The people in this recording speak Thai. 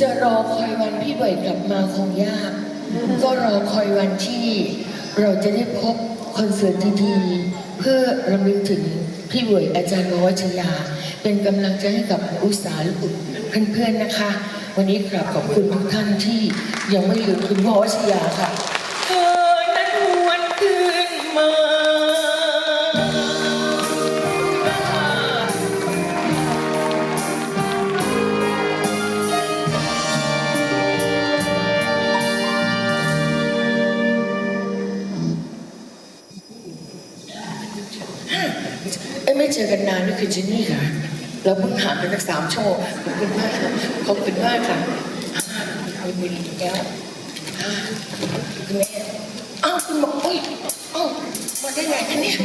จะรอคอยวันพี่เบิร์ดกลับมาคงยาก ก็รอคอยวันที่ เราจะได้พบคอนเสิร์ตดีๆเพื่อรำลึกถึงพี่เบิร์ดอาจารย์ววัชยา เป็นกำลังใจให้กับอุตสาหกุลเพื่อนๆนะคะ วันนี้กราบขอบคุณทุกท่านที่ยังไม่ลืมคุณววัชยาค่ะเธอนั้นหวนคืนมา เอ้ยไม่เจอกันนานนี่คือจินนี่ค่ะ เราเพิ่งห่างกันสักสามชั่วโมงขอบคุณมากค่ะขอบคุณมากค่ะเอาบุหรี่แก้วอ่าคุณแม่อ้าวคุณหมออุ้ยอ้าวมาได้ไงคะเนี่ย